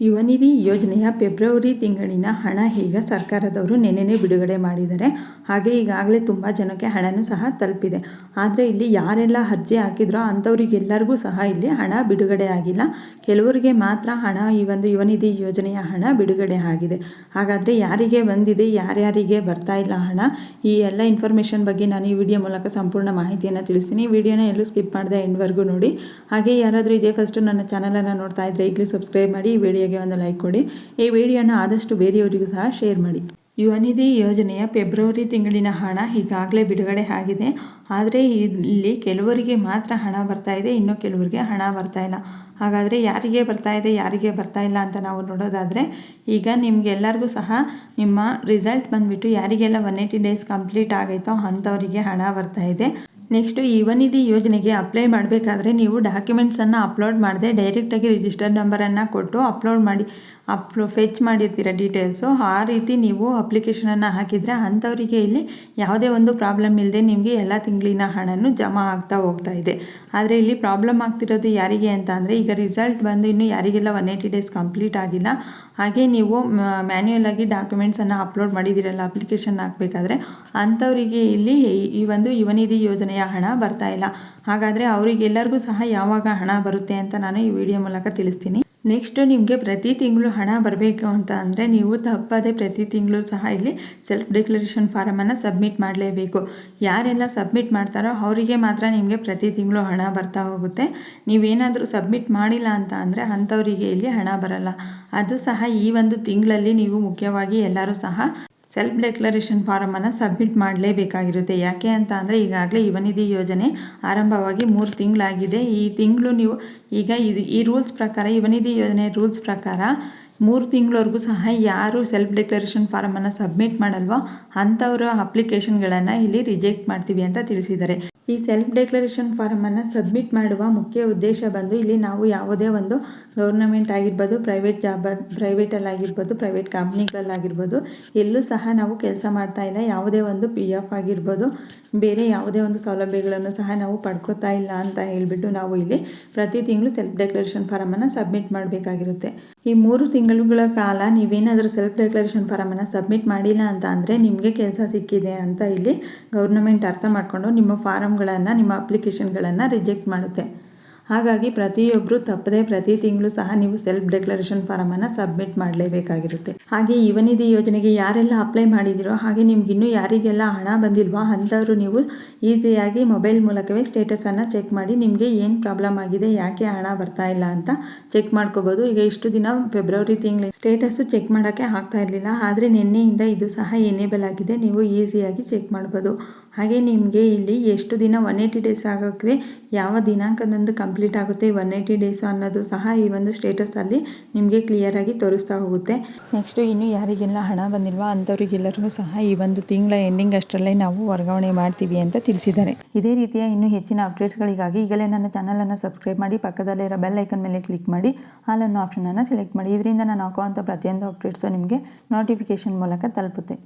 ಯುವನಿಧಿ ಯೋಜನೆಯ ಫೆಬ್ರವರಿ ತಿಂಗಳಿನ ಹಣ ಈಗ ಸರ್ಕಾರದವರು ನೆನೆನೆ ಬಿಡುಗಡೆ ಮಾಡಿದ್ದಾರೆ. ಹಾಗೆ ಈಗಾಗಲೇ ತುಂಬ ಜನಕ್ಕೆ ಹಣನೂ ಸಹ ತಲುಪಿದೆ. ಆದರೆ ಇಲ್ಲಿ ಯಾರೆಲ್ಲ ಅರ್ಜಿ ಹಾಕಿದ್ರೋ ಅಂಥವ್ರಿಗೆಲ್ಲರಿಗೂ ಸಹ ಇಲ್ಲಿ ಹಣ ಬಿಡುಗಡೆ ಆಗಿಲ್ಲ. ಕೆಲವರಿಗೆ ಮಾತ್ರ ಹಣ ಈ ಒಂದು ಯುವನಿಧಿ ಯೋಜನೆಯ ಹಣ ಬಿಡುಗಡೆ ಆಗಿದೆ. ಹಾಗಾದರೆ ಯಾರಿಗೆ ಬಂದಿದೆ, ಯಾರ್ಯಾರಿಗೆ ಬರ್ತಾ ಇಲ್ಲ ಹಣ? ಈ ಎಲ್ಲ ಇನ್ಫಾರ್ಮೇಷನ್ ಬಗ್ಗೆ ನಾನು ಈ ವಿಡಿಯೋ ಮೂಲಕ ಸಂಪೂರ್ಣ ಮಾಹಿತಿಯನ್ನು ತಿಳಿಸ್ತೀನಿ. ವಿಡಿಯೋನ ಎಲ್ಲೂ ಸ್ಕಿಪ್ ಮಾಡಿದೆ ಎಂಡ್ವರೆಗೂ ನೋಡಿ. ಹಾಗೆ ಯಾರಾದರೂ ಇದೇ ಫಸ್ಟ್ ನನ್ನ ಚಾನಲನ್ನು ನೋಡ್ತಾ ಇದ್ದರೆ ಈಗಲೂ ಸಬ್ಸ್ಕ್ರೈಬ್ ಮಾಡಿ ಈ ವಿಡಿಯೋಗೆ ಒಂದು ಲೈಕ್ ಕೊಡಿ. ಈ ವಿಡಿಯೋನ ಆದಷ್ಟು ಬೇರೆಯವರಿಗೂ ಸಹ ಶೇರ್ ಮಾಡಿ. ಯುವನಿಧಿ ಯೋಜನೆಯ ಫೆಬ್ರವರಿ ತಿಂಗಳಿನ ಹಣ ಈಗಾಗಲೇ ಬಿಡುಗಡೆ ಆಗಿದೆ. ಆದರೆ ಇಲ್ಲಿ ಕೆಲವರಿಗೆ ಮಾತ್ರ ಹಣ ಬರ್ತಾ ಇದೆ, ಇನ್ನು ಕೆಲವರಿಗೆ ಹಣ ಬರ್ತಾ ಇಲ್ಲ. ಹಾಗಾದರೆ ಯಾರಿಗೆ ಬರ್ತಾ ಇದೆ, ಯಾರಿಗೆ ಬರ್ತಾ ಇಲ್ಲ ಅಂತ ನಾವು ನೋಡೋದಾದರೆ, ಈಗ ನಿಮಗೆಲ್ಲರಿಗೂ ಸಹ ನಿಮ್ಮ ರಿಸಲ್ಟ್ ಬಂದುಬಿಟ್ಟು ಯಾರಿಗೆಲ್ಲ ಒನ್ ಏಯ್ಟಿ ಡೇಸ್ ಕಂಪ್ಲೀಟ್ ಆಗೈತೋ ಅಂಥವರಿಗೆ ಹಣ ಬರ್ತಾ ಇದೆ. ನೆಕ್ಸ್ಟು ಯುವನಿಧಿ ಯೋಜನೆಗೆ ಅಪ್ಲೈ ಮಾಡಬೇಕಾದ್ರೆ ನೀವು ಡಾಕ್ಯುಮೆಂಟ್ಸನ್ನು ಅಪ್ಲೋಡ್ ಮಾಡದೆ ಡೈರೆಕ್ಟಾಗಿ ರಿಜಿಸ್ಟರ್ ನಂಬರನ್ನು ಕೊಟ್ಟು ಅಪ್ಲೋಡ್ ಮಾಡಿ. ಅಪ್ಲೋ ಫೆಚ್ ಮಾಡಿರ್ತೀರ ಡೀಟೇಲ್ಸು ಆ ರೀತಿ ನೀವು ಅಪ್ಲಿಕೇಶನನ್ನು ಹಾಕಿದರೆ ಅಂಥವರಿಗೆ ಇಲ್ಲಿ ಯಾವುದೇ ಒಂದು ಪ್ರಾಬ್ಲಮ್ ಇಲ್ಲದೆ ನಿಮಗೆ ಎಲ್ಲ ತಿಂಗಳಿನ ಹಣನೂ ಜಮಾ ಆಗ್ತಾ ಹೋಗ್ತಾ ಇದೆ. ಆದರೆ ಇಲ್ಲಿ ಪ್ರಾಬ್ಲಮ್ ಆಗ್ತಿರೋದು ಯಾರಿಗೆ ಅಂತ ಅಂದರೆ, ಈಗ ರಿಸಲ್ಟ್ ಬಂದು ಇನ್ನೂ ಯಾರಿಗೆಲ್ಲ ಒನ್ ಏಯ್ಟಿ ಡೇಸ್ ಕಂಪ್ಲೀಟ್ ಆಗಿಲ್ಲ, ಹಾಗೆ ನೀವು ಮ್ಯಾನ್ಯುಯಲ್ ಆಗಿ ಡಾಕ್ಯುಮೆಂಟ್ಸನ್ನು ಅಪ್ಲೋಡ್ ಮಾಡಿದ್ದೀರಲ್ಲ ಅಪ್ಲಿಕೇಶನ್ ಹಾಕಬೇಕಾದ್ರೆ, ಅಂಥವರಿಗೆ ಇಲ್ಲಿ ಈ ಒಂದು ಯುವನಿಧಿ ಯೋಜನೆಯ ಹಣ ಬರ್ತಾ ಇಲ್ಲ. ಹಾಗಾದರೆ ಅವರಿಗೆಲ್ಲರಿಗೂ ಸಹ ಯಾವಾಗ ಹಣ ಬರುತ್ತೆ ಅಂತ ನಾನು ಈ ವಿಡಿಯೋ ಮೂಲಕ ತಿಳಿಸ್ತೀನಿ. ನೆಕ್ಸ್ಟು ನಿಮಗೆ ಪ್ರತಿ ತಿಂಗಳು ಹಣ ಬರಬೇಕು ಅಂತ ಅಂದರೆ ನೀವು ತಪ್ಪದೆ ಪ್ರತಿ ತಿಂಗಳು ಸಹ ಇಲ್ಲಿ ಸೆಲ್ಫ್ ಡಿಕ್ಲರೇಷನ್ ಫಾರಮನ್ನು ಸಬ್ಮಿಟ್ ಮಾಡಲೇಬೇಕು. ಯಾರೆಲ್ಲ ಸಬ್ಮಿಟ್ ಮಾಡ್ತಾರೋ ಅವರಿಗೆ ಮಾತ್ರ ನಿಮಗೆ ಪ್ರತಿ ತಿಂಗಳು ಹಣ ಬರ್ತಾ ಹೋಗುತ್ತೆ. ನೀವೇನಾದರೂ ಸಬ್ಮಿಟ್ ಮಾಡಿಲ್ಲ ಅಂತ ಅಂದರೆ ಅಂಥವರಿಗೆ ಇಲ್ಲಿ ಹಣ ಬರಲ್ಲ. ಅದು ಸಹ ಈ ಒಂದು ತಿಂಗಳಲ್ಲಿ ನೀವು ಮುಖ್ಯವಾಗಿ ಎಲ್ಲರೂ ಸಹ ಸೆಲ್ಫ್ ಡೆಕ್ಲರೇಷನ್ ಫಾರಮನ್ನು ಸಬ್ಮಿಟ್ ಮಾಡಲೇಬೇಕಾಗಿರುತ್ತೆ. ಯಾಕೆ ಅಂತ ಅಂದರೆ ಈಗಾಗಲೇ ಯುವನಿಧಿ ಯೋಜನೆ ಆರಂಭವಾಗಿ ಮೂರು ತಿಂಗಳಾಗಿದೆ. ಈ ತಿಂಗಳು ನೀವು ಈಗ ಇದು ಈ ರೂಲ್ಸ್ ಪ್ರಕಾರ ಯುವನಿಧಿ ಯೋಜನೆ ರೂಲ್ಸ್ ಪ್ರಕಾರ ಮೂರು ತಿಂಗಳವರೆಗೂ ಸಹ ಯಾರು ಸೆಲ್ಫ್ ಡೆಕ್ಲರೇಷನ್ ಫಾರಮನ್ನು ಸಬ್ಮಿಟ್ ಮಾಡಲ್ವೋ ಅಂಥವ್ರ ಅಪ್ಲಿಕೇಶನ್ಗಳನ್ನು ಇಲ್ಲಿ ರಿಜೆಕ್ಟ್ ಮಾಡ್ತೀವಿ ಅಂತ ತಿಳಿಸಿದ್ದಾರೆ. ಈ ಸೆಲ್ಫ್ ಡೆಕ್ಲರೇಷನ್ ಫಾರಮನ್ನು ಸಬ್ಮಿಟ್ ಮಾಡುವ ಮುಖ್ಯ ಉದ್ದೇಶ ಬಂದು ಇಲ್ಲಿ ನಾವು ಯಾವುದೇ ಒಂದು ಗೌರ್ನಮೆಂಟ್ ಆಗಿರ್ಬೋದು ಪ್ರೈವೇಟ್ ಜಾಬ್ ಪ್ರೈವೇಟಲ್ಲಾಗಿರ್ಬೋದು ಪ್ರೈವೇಟ್ ಕಂಪ್ನಿಗಳಲ್ಲಾಗಿರ್ಬೋದು ಎಲ್ಲೂ ಸಹ ನಾವು ಕೆಲಸ ಮಾಡ್ತಾ ಇಲ್ಲ. ಯಾವುದೇ ಒಂದು ಪಿ ಎಫ್ ಆಗಿರ್ಬೋದು, ಬೇರೆ ಯಾವುದೇ ಒಂದು ಸೌಲಭ್ಯಗಳನ್ನು ಸಹ ನಾವು ಪಡ್ಕೋತಾ ಇಲ್ಲ ಅಂತ ಹೇಳಿಬಿಟ್ಟು ನಾವು ಇಲ್ಲಿ ಪ್ರತಿ ತಿಂಗಳು ಸೆಲ್ಫ್ ಡೆಕ್ಲರೇಷನ್ ಫಾರಮನ್ನು ಸಬ್ಮಿಟ್ ಮಾಡಬೇಕಾಗಿರುತ್ತೆ. ಈ ಮೂರು ತಿಂಗಳುಗಳ ಕಾಲ ನೀವೇನಾದರೂ ಸೆಲ್ಫ್ ಡೆಕ್ಲರೇಷನ್ ಫಾರಮನ್ನು ಸಬ್ಮಿಟ್ ಮಾಡಿಲ್ಲ ಅಂತ ಅಂದರೆ ನಿಮಗೆ ಕೆಲಸ ಸಿಕ್ಕಿದೆ ಅಂತ ಇಲ್ಲಿ ಗೌರ್ನಮೆಂಟ್ ಅರ್ಥ ಮಾಡಿಕೊಂಡು ನಿಮ್ಮ ಫಾರಮ್ಗಳನ್ನು, ನಿಮ್ಮ ಅಪ್ಲಿಕೇಶನ್ಗಳನ್ನು ರಿಜೆಕ್ಟ್ ಮಾಡುತ್ತೆ. ಹಾಗಾಗಿ ಪ್ರತಿಯೊಬ್ಬರು ತಪ್ಪದೆ ಪ್ರತಿ ತಿಂಗಳು ಸಹ ನೀವು ಸೆಲ್ಫ್ ಡೆಕ್ಲರೇಷನ್ ಫಾರಮನ್ನು ಸಬ್ಮಿಟ್ ಮಾಡಲೇಬೇಕಾಗಿರುತ್ತೆ. ಹಾಗೆ ಯುವನಿಧಿ ಯೋಜನೆಗೆ ಯಾರೆಲ್ಲ ಅಪ್ಲೈ ಮಾಡಿದಿರೋ ಹಾಗೆ ನಿಮ್ಗೆ ಇನ್ನೂ ಯಾರಿಗೆಲ್ಲ ಹಣ ಬಂದಿಲ್ವೋ ಅಂಥವರು ನೀವು ಈಸಿಯಾಗಿ ಮೊಬೈಲ್ ಮೂಲಕವೇ ಸ್ಟೇಟಸನ್ನು ಚೆಕ್ ಮಾಡಿ ನಿಮಗೆ ಏನು ಪ್ರಾಬ್ಲಮ್ ಆಗಿದೆ, ಯಾಕೆ ಹಣ ಬರ್ತಾ ಇಲ್ಲ ಅಂತ ಚೆಕ್ ಮಾಡ್ಕೋಬೋದು. ಈಗ ಇಷ್ಟು ದಿನ ಫೆಬ್ರವರಿ ತಿಂಗಳು ಸ್ಟೇಟಸ್ಸು ಚೆಕ್ ಮಾಡೋಕ್ಕೆ ಆಗ್ತಾ ಇರಲಿಲ್ಲ, ಆದರೆ ನಿನ್ನೆಯಿಂದ ಇದು ಸಹ ಎನೇಬಲ್ ಆಗಿದೆ, ನೀವು ಈಸಿಯಾಗಿ ಚೆಕ್ ಮಾಡ್ಬೋದು. ಹಾಗೆ ನಿಮಗೆ ಇಲ್ಲಿ ಎಷ್ಟು ದಿನ ಒನ್ ಏಯ್ಟಿ ಡೇಸ್ ಆಗೋಕ್ಕೆ ಯಾವ ದಿನಾಂಕದಂದು ಕಂಪ್ಲೀಟ್ ಆಗುತ್ತೆ ಒನ್ ಏಯ್ಟಿ ಡೇಸು ಅನ್ನೋದು ಸಹ ಈ ಒಂದು ಸ್ಟೇಟಸಲ್ಲಿ ನಿಮಗೆ ಕ್ಲಿಯರಾಗಿ ತೋರಿಸ್ತಾ ಹೋಗುತ್ತೆ. ನೆಕ್ಸ್ಟು ಇನ್ನು ಯಾರಿಗೆಲ್ಲ ಹಣ ಬಂದಿಲ್ವೋ ಅಂಥವ್ರಿಗೆಲ್ಲರಿಗೂ ಸಹ ಈ ಒಂದು ತಿಂಗಳ ಎಂಡಿಂಗ್ ಅಷ್ಟರಲ್ಲೇ ನಾವು ವರ್ಗಾವಣೆ ಮಾಡ್ತೀವಿ ಅಂತ ತಿಳಿಸಿದ್ದಾರೆ. ಇದೇ ರೀತಿಯ ಇನ್ನು ಹೆಚ್ಚಿನ ಅಪ್ಡೇಟ್ಸ್ಗಳಿಗಾಗಿ ಈಗಲೇ ನನ್ನ ಚಾನಲನ್ನು ಸಬ್ಸ್ಕ್ರೈಬ್ ಮಾಡಿ ಪಕ್ಕದಲ್ಲೇ ಇರೋ ಬೆಲ್ ಐಕನ್ ಮೇಲೆ ಕ್ಲಿಕ್ ಮಾಡಿ ಹಾಲ್ ಅನ್ನೋ ಆಪ್ಷನನ್ನು ಸೆಲೆಕ್ಟ್ ಮಾಡಿ. ಇದರಿಂದ ನಾನು ಹಾಕುವಂಥ ಪ್ರತಿಯೊಂದು ಅಪ್ಡೇಟ್ಸು ನಿಮಗೆ ನೋಟಿಫಿಕೇಷನ್ ಮೂಲಕ ತಲುಪುತ್ತೆ.